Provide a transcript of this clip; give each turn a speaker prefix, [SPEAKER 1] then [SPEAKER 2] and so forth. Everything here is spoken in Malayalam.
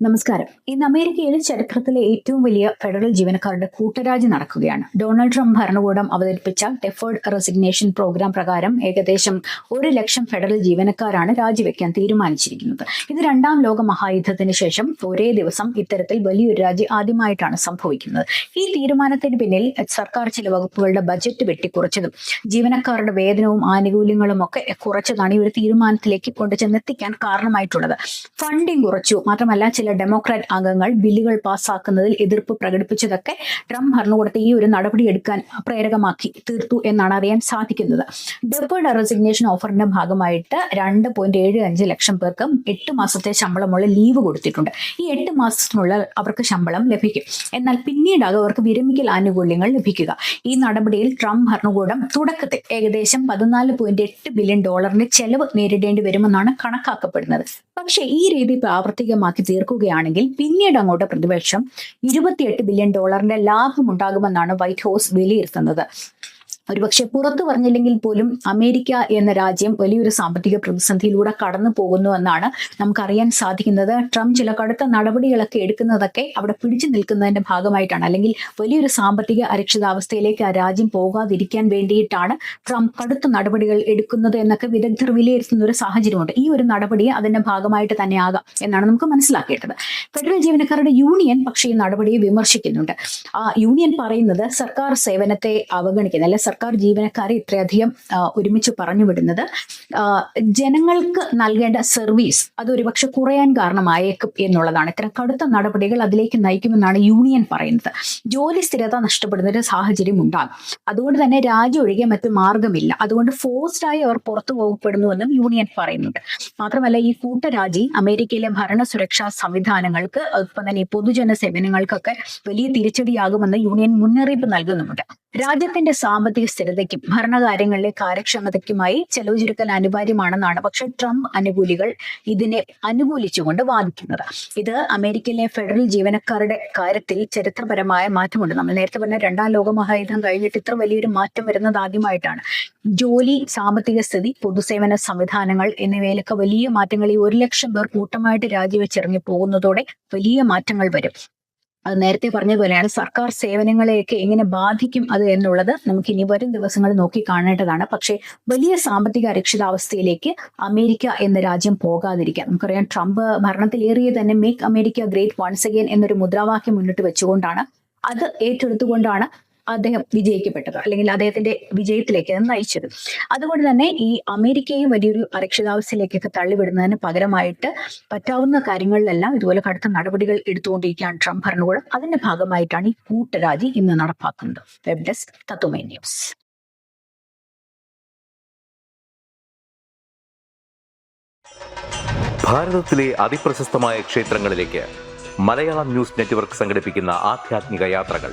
[SPEAKER 1] നമസ്കാരം. ഇന്ന് അമേരിക്കയിൽ ചരിത്രത്തിലെ ഏറ്റവും വലിയ ഫെഡറൽ ജീവനക്കാരുടെ കൂട്ടരാജി നടക്കുകയാണ്. ഡൊണാൾഡ് ട്രംപ് ഭരണകൂടം അവതരിപ്പിച്ച ഡെഫേർഡ് റെസിഗ്നേഷൻ പ്രോഗ്രാം പ്രകാരം ഏകദേശം ഒരു ലക്ഷം ഫെഡറൽ ജീവനക്കാരാണ് രാജിവെക്കാൻ തീരുമാനിച്ചിരിക്കുന്നത്. ഇത് രണ്ടാം ലോക മഹായുദ്ധത്തിന് ശേഷം ഒരേ ദിവസം ഇത്തരത്തിൽ വലിയൊരു രാജി ആദ്യമായിട്ടാണ് സംഭവിക്കുന്നത്. ഈ തീരുമാനത്തിന് പിന്നിൽ സർക്കാർ ചില വകുപ്പുകളുടെ ബജറ്റ് വെട്ടിക്കുറച്ചതും ജീവനക്കാരുടെ വേതനവും ആനുകൂല്യങ്ങളും ഒക്കെ കുറച്ചതാണ് ഈ ഒരു തീരുമാനത്തിലേക്ക് കൊണ്ടുചെന്നെത്തിക്കാൻ കാരണമായിട്ടുള്ളത്. ഫണ്ടിങ് കുറച്ചു. മാത്രമല്ല ചില ഡെമോക്രാറ്റ് അംഗങ്ങൾ ബില്ലുകൾ പാസ്സാക്കുന്നതിൽ എതിർപ്പ് പ്രകടിപ്പിച്ചതൊക്കെ ട്രംപ് ഭരണകൂടത്തെ ഈ ഒരു നടപടി എടുക്കാൻ പ്രേരകമാക്കി തീർത്തു എന്നാണ് അറിയാൻ സാധിക്കുന്നത്. ഡെബേർഡ് റെസിഗ്നേഷൻ ഓഫറിന്റെ ഭാഗമായിട്ട് രണ്ട് പോയിന്റ് ഏഴ് അഞ്ച് ലക്ഷം പേർക്ക് എട്ട് മാസത്തെ ശമ്പളമുള്ള ലീവ് കൊടുത്തിട്ടുണ്ട്. ഈ എട്ട് മാസത്തിനുള്ള അവർക്ക് ശമ്പളം ലഭിക്കും. എന്നാൽ പിന്നീടാകും അവർക്ക് വിരമിക്കൽ ആനുകൂല്യങ്ങൾ ലഭിക്കുക. ഈ നടപടിയിൽ ട്രംപ് ഭരണകൂടം തുടക്കത്തിൽ ഏകദേശം പതിനാല് പോയിന്റ് എട്ട് ബില്യൺ ഡോളറിന്റെ ചെലവ് നേരിടേണ്ടി വരുമെന്നാണ് കണക്കാക്കപ്പെടുന്നത്. പക്ഷേ ഈ രീതി പ്രാവർത്തികമാക്കി തീർക്കുകയാണെങ്കിൽ പിന്നീട് അങ്ങോട്ട് പ്രതിപക്ഷം ഇരുപത്തിയെട്ട് ബില്യൺ ഡോളറിന്റെ ലാഭം ഉണ്ടാകുമെന്നാണ് വൈറ്റ് ഹൗസ് വിലയിരുത്തുന്നത്. ഒരുപക്ഷെ പുറത്തു പറഞ്ഞില്ലെങ്കിൽ പോലും അമേരിക്ക എന്ന രാജ്യം വലിയൊരു സാമ്പത്തിക പ്രതിസന്ധിയിലൂടെ കടന്നു പോകുന്നു എന്നാണ് നമുക്കറിയാൻ സാധിക്കുന്നത്. ട്രംപ് ചില കടുത്ത നടപടികളൊക്കെ എടുക്കുന്നതൊക്കെ അവിടെ പിടിച്ചു നിൽക്കുന്നതിന്റെ ഭാഗമായിട്ടാണ്. അല്ലെങ്കിൽ വലിയൊരു സാമ്പത്തിക അരക്ഷിതാവസ്ഥയിലേക്ക് ആ രാജ്യം പോകാതിരിക്കാൻ വേണ്ടിയിട്ടാണ് ട്രംപ് കടുത്ത നടപടികൾ എടുക്കുന്നത് എന്നൊക്കെ വിദഗ്ധർ വിലയിരുത്തുന്ന ഒരു സാഹചര്യമുണ്ട്. ഈ ഒരു നടപടി അതിന്റെ ഭാഗമായിട്ട് തന്നെ ആകാം എന്നാണ് നമുക്ക് മനസ്സിലാക്കേണ്ടത്. ഫെഡറൽ ജീവനക്കാരുടെ യൂണിയൻ പക്ഷേ ഈ നടപടിയെ വിമർശിക്കുന്നുണ്ട്. ആ യൂണിയൻ പറയുന്നത് സർക്കാർ സേവനത്തെ അവഗണിക്കുന്ന അല്ലെ സർക്കാർ ജീവനക്കാരെ ഇത്രയധികം ഒരുമിച്ച് പറഞ്ഞു വിടുന്നത് ജനങ്ങൾക്ക് നൽകേണ്ട സർവീസ് അത് ഒരുപക്ഷെ കുറയാൻ കാരണമായേക്കും എന്നുള്ളതാണ്. ഇത്തരം കടുത്ത നടപടികൾ അതിലേക്ക് നയിക്കുമെന്നാണ് യൂണിയൻ പറയുന്നത്. ജോലി സ്ഥിരത നഷ്ടപ്പെടുന്ന ഒരു സാഹചര്യം ഉണ്ടാകും. അതുകൊണ്ട് തന്നെ രാജ്യം ഒഴികെ മറ്റു മാർഗമില്ല അതുകൊണ്ട് ഫോഴ്സ്ഡ് ആയി അവർ പുറത്തു പോകപ്പെടുന്നുവെന്നും യൂണിയൻ പറയുന്നുണ്ട്. മാത്രമല്ല ഈ കൂട്ടരാജി അമേരിക്കയിലെ ഭരണ സുരക്ഷാ സംവിധാനങ്ങൾക്ക് ഒപ്പം തന്നെ പൊതുജന സേവനങ്ങൾക്കൊക്കെ വലിയ തിരിച്ചടിയാകുമെന്ന് യൂണിയൻ മുന്നറിയിപ്പ് നൽകുന്നുമുണ്ട്. രാജ്യത്തിന്റെ സാമ്പത്തിക സ്ഥിരതയ്ക്കും ഭരണകാര്യങ്ങളിലെ കാര്യക്ഷമതയ്ക്കുമായി ചെലവ് ചുരുക്കൽ അനിവാര്യമാണെന്നാണ് പക്ഷെ ട്രംപ് അനുകൂലികൾ ഇതിനെ അനുകൂലിച്ചുകൊണ്ട് വാദിക്കുന്നത്. ഇത് അമേരിക്കയിലെ ഫെഡറൽ ജീവനക്കാരുടെ കാര്യത്തിൽ ചരിത്രപരമായ മാറ്റമുണ്ട്. നമ്മൾ നേരത്തെ പറഞ്ഞ രണ്ടാം ലോക മഹായുദ്ധം കഴിഞ്ഞിട്ട് ഇത്ര വലിയൊരു മാറ്റം വരുന്നത് ആദ്യമായിട്ടാണ്. ജോലി സാമ്പത്തിക സ്ഥിതി പൊതുസേവന സംവിധാനങ്ങൾ എന്നിവയിലൊക്കെ വലിയ മാറ്റങ്ങൾ ഈ ഒരു ലക്ഷം പേർ കൂട്ടമായിട്ട് രാജിവെച്ചിറങ്ങി പോകുന്നതോടെ വലിയ മാറ്റങ്ങൾ വരും. അത് നേരത്തെ പറഞ്ഞതുപോലെയാണ് സർക്കാർ സേവനങ്ങളെയൊക്കെ എങ്ങനെ ബാധിക്കും അത് എന്നുള്ളത് നമുക്ക് ഇനി വരും ദിവസങ്ങൾ നോക്കി കാണേണ്ടതാണ്. പക്ഷേ വലിയ സാമ്പത്തിക അരക്ഷിതാവസ്ഥയിലേക്ക് അമേരിക്ക എന്ന രാജ്യം പോകാതിരിക്കാം. നമുക്കറിയാം ട്രംപ് ഭരണത്തിലേറിയ തന്നെ make America great once again എന്നൊരു മുദ്രാവാക്യം മുന്നിട്ട് വെച്ചുകൊണ്ടാണ്. അത് ഏറ്റെടുത്തുകൊണ്ടാണ് അദ്ദേഹം വിജയിക്കപ്പെട്ടത് അല്ലെങ്കിൽ അദ്ദേഹത്തിന്റെ വിജയത്തിലേക്ക് നയിച്ചത്. അതുകൊണ്ട് തന്നെ ഈ അമേരിക്കയും വലിയൊരു അരക്ഷിതാവസ്ഥയിലേക്കൊക്കെ തള്ളിവിടുന്നതിന് പകരമായിട്ട് പറ്റാവുന്ന കാര്യങ്ങളിലെല്ലാം ഇതുപോലെ കടുത്ത നടപടികൾ എടുത്തുകൊണ്ടിരിക്കുകയാണ് ട്രംപ് ഭരണകൂടം. അതിന്റെ ഭാഗമായിട്ടാണ് ഈ കൂട്ടരാജി ഇന്ന് നടപ്പാക്കുന്നത്. വെബ് ഡെസ്ക് തത്വമേ ന്യൂസ്
[SPEAKER 2] ഭാരതത്തിലെ അതിപ്രശസ്തമായ ക്ഷേത്രങ്ങളിലേക്ക് മലയാളം ന്യൂസ് നെറ്റ്വർക്ക് സംഘടിപ്പിക്കുന്ന ആധ്യാത്മിക യാത്രകൾ.